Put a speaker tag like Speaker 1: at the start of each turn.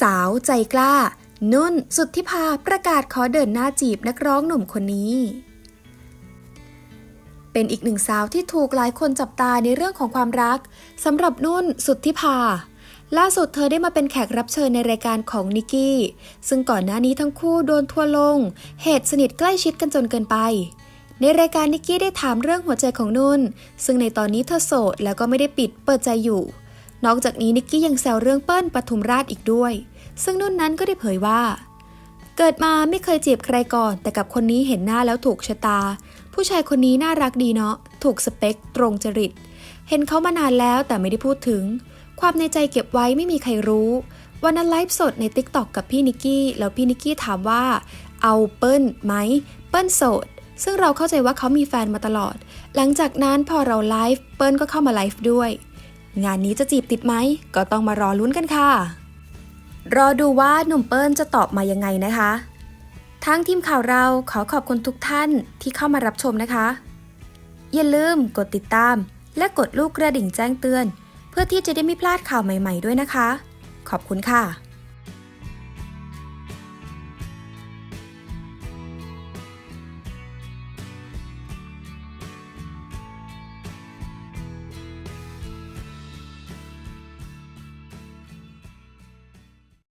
Speaker 1: สาวใจกล้า นุ่นสุทธิภาประกาศขอเดินหน้าจีบนักร้องหนุ่มคนนี้ เป็นอีกหนึ่งสาวที่ถูกหลายคนจับตาในเรื่องของความรักสำหรับนุ่นสุทธิภาล่าสุดเธอได้มาเป็นแขกรับเชิญในรายการของนิกกี้ ซึ่งก่อนหน้านี้ทั้งคู่โดนทัวลง เหตุสนิทใกล้ชิดกันจนเกินไป ในรายการนิกกี้ได้ถามเรื่องหัวใจของนุ่น ซึ่งในตอนนี้เธอโสดแล้วก็ไม่ได้ปิดเปิดใจอยู่ นอกจากนี้นิกกี้ยังแซวเรื่องเปิ้ลปทุมราชอีกด้วย ซึ่งนุ่นนั้นก็ได้เผยว่า เกิดมาไม่เคยจีบใครก่อน แต่กับคนนี้เห็นหน้าแล้วถูกชะตา ผู้ชายคนนี้น่ารักดีเนาะถูกสเปค ตรงจริต เห็นเขามานานแล้วแต่ไม่ได้พูดถึง ความในใจเก็บไว้ไม่มีใครรู้วันนั้นไลฟ์สดใน t ิ k t o k กับพี่นิกกี้ แล้วพี่นิกกี้ถามว่า เอาเปิ้ลไหม เปิ้ลโสด ซึ่งเราเข้าใจว่าเขามีแฟนมาตลอด หลังจากนั้นพอเราไลฟ์เปิ้ลก็เข้ามาไลฟ์ด้วย งานนี้จะจีบติดไหม ก็ต้องมารอลุ้นกันค่ะ รอดูว่าหนุ่มเปิ้ลจะตอบมายังไงนะคะ ทั้งทีมข่าวเราขอขอบคุณทุกท่านที่เข้ามารับชมนะคะ อย่าลืมกดติดตาม และกดลูกกระดิ่งแจ้งเตือน เพื่อที่จะได้ไม่พลาดข่าวใหม่ ๆ ด้วยนะคะ ขอบคุณค่ะ